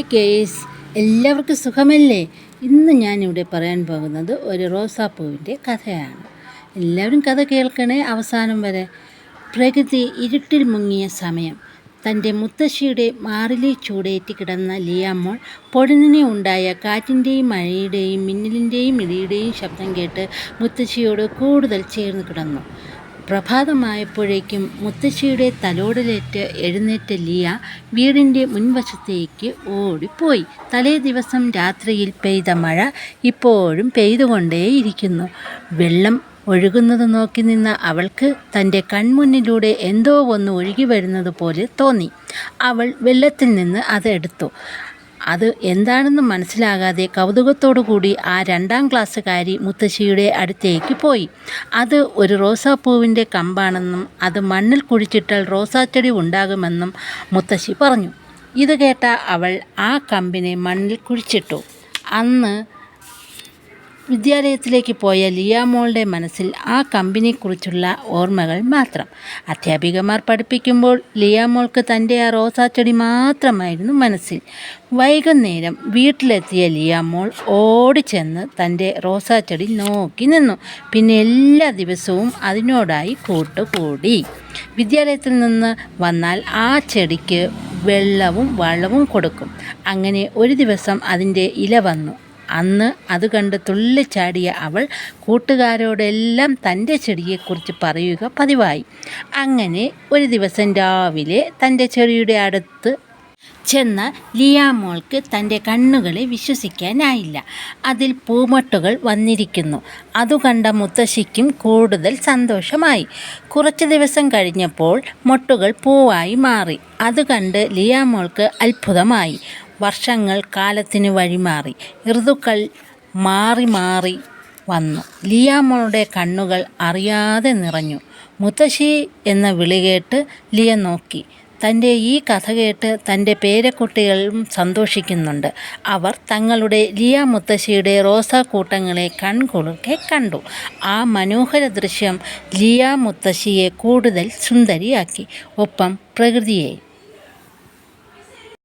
Hi case എല്ലാവർക്കും സുഖമല്ലേ? ഇന്ന് ഞാനിവിടെ പറയാൻ പോകുന്നത് ഒരു റോസാപ്പൂവിന്റെ കഥയാണ്. എല്ലാവരും കഥ കേൾക്കണേ അവസാനം വരെ. പ്രകൃതി ഇരുട്ടിൽ മുങ്ങിയ സമയം. തന്റെ മുത്തശ്ശിയുടെ മാറിലെ ചൂടേറ്റി കിടന്ന ലിയാമോൾ പൊടുന്നിനെ ഉണ്ടായ കാറ്റിന്റെയും മഴയുടെയും മിന്നലിന്റെയും ഇടിയുടെയും ശബ്ദം കേട്ട് മുത്തശ്ശിയോട് കൂടുതൽ ചേർന്ന് കിടന്നു. പ്രഭാതമായപ്പോഴേക്കും മുത്തശ്ശിയുടെ തലോടലേറ്റ് എഴുന്നേറ്റ ലിയ വീടിന്റെ മുൻവശത്തേക്ക് ഓടിപ്പോയി. തലേ ദിവസം രാത്രിയിൽ പെയ്ത മഴ ഇപ്പോഴും പെയ്തുകൊണ്ടേയിരിക്കുന്നു. വെള്ളം ഒഴുകുന്നത് നോക്കി നിന്ന അവൾക്ക് തന്റെ കൺമുന്നിലൂടെ എന്തോ ഒന്ന് ഒഴുകി വരുന്നത് പോലെ തോന്നി. അവൾ വെള്ളത്തിൽ നിന്ന് അതെടുത്തു അത് എന്താണെന്ന് മനസ്സിലാകാതെ കൗതുകത്തോടു കൂടി ആ രണ്ടാം ക്ലാസ്സുകാരി മുത്തശ്ശിയുടെ അടുത്തേക്ക് പോയി. അത് ഒരു റോസാപ്പൂവിന്റെ കമ്പാണെന്നും അത് മണ്ണിൽ കുഴിച്ചിട്ടാൽ റോസാച്ചെടി ഉണ്ടാകുമെന്നും മുത്തശ്ശി പറഞ്ഞു. ഇത് കേട്ട അവൾ ആ കമ്പിനെ മണ്ണിൽ കുഴിച്ചിട്ടു. അന്ന് വിദ്യാലയത്തിലേക്ക് പോയ ലിയാമോളുടെ മനസ്സിൽ ആ കമ്പനിയെക്കുറിച്ചുള്ള ഓർമ്മകൾ മാത്രം. അധ്യാപികമാർ പഠിപ്പിക്കുമ്പോൾ ലിയാമോൾക്ക് തന്റെ ആ റോസാച്ചെടി മാത്രമായിരുന്നു മനസ്സിൽ. വൈകുന്നേരം വീട്ടിലെത്തിയ ലിയാമോൾ ഓടിച്ചെന്ന് തന്റെ റോസാച്ചെടി നോക്കി നിന്നു. പിന്നെ എല്ലാ ദിവസവും അതിനോടായി കൂട്ടുകൂടി. വിദ്യാലയത്തിൽ നിന്ന് വന്നാൽ ആ ചെടിക്ക് വെള്ളവും വളവും കൊടുക്കും. അങ്ങനെ ഒരു ദിവസം അതിന്റെ ഇല വന്നു. അന്ന് അത് കണ്ട് തുള്ളിച്ചാടിയ അവൾ കൂട്ടുകാരോടെല്ലാം തന്റെ ചെടിയെക്കുറിച്ച് പറയുക പതിവായി. അങ്ങനെ ഒരു ദിവസം രാവിലെ തന്റെ ചെടിയുടെ അടുത്ത് ചെന്ന ലിയാമോൾക്ക് തന്റെ കണ്ണുകളെ വിശ്വസിക്കാനായില്ല. അതിൽ പൂമൊട്ടുകൾ വന്നിരിക്കുന്നു. അതു കണ്ട മുത്തശ്ശിക്കും കൂടുതൽ സന്തോഷമായി. കുറച്ച് ദിവസം കഴിഞ്ഞപ്പോൾ മൊട്ടുകൾ പൂവായി മാറി. അത് കണ്ട് ലിയാമോൾക്ക് അത്ഭുതമായി. വർഷങ്ങൾ കാലത്തിന് വഴിമാറി. ഋതുക്കൾ മാറി മാറി വന്നു. ലിയാമോളുടെ കണ്ണുകൾ അറിയാതെ നിറഞ്ഞു. മുത്തശ്ശി എന്ന വിളി കേട്ട് ലിയ നോക്കി. തന്റെ ഈ കഥ കേട്ട് തന്റെ പേരക്കുട്ടികളും സന്തോഷിക്കുന്നുണ്ട്. അവർ തങ്ങളുടെ ലിയ മുത്തശ്ശിയുടെ റോസാക്കൂട്ടങ്ങളെ കൺകുളിർക്കെ കണ്ടു. ആ മനോഹര ദൃശ്യം ലിയ മുത്തശ്ശിയെ കൂടുതൽ സുന്ദരിയാക്കി. ഒപ്പം പ്രകൃതിയെ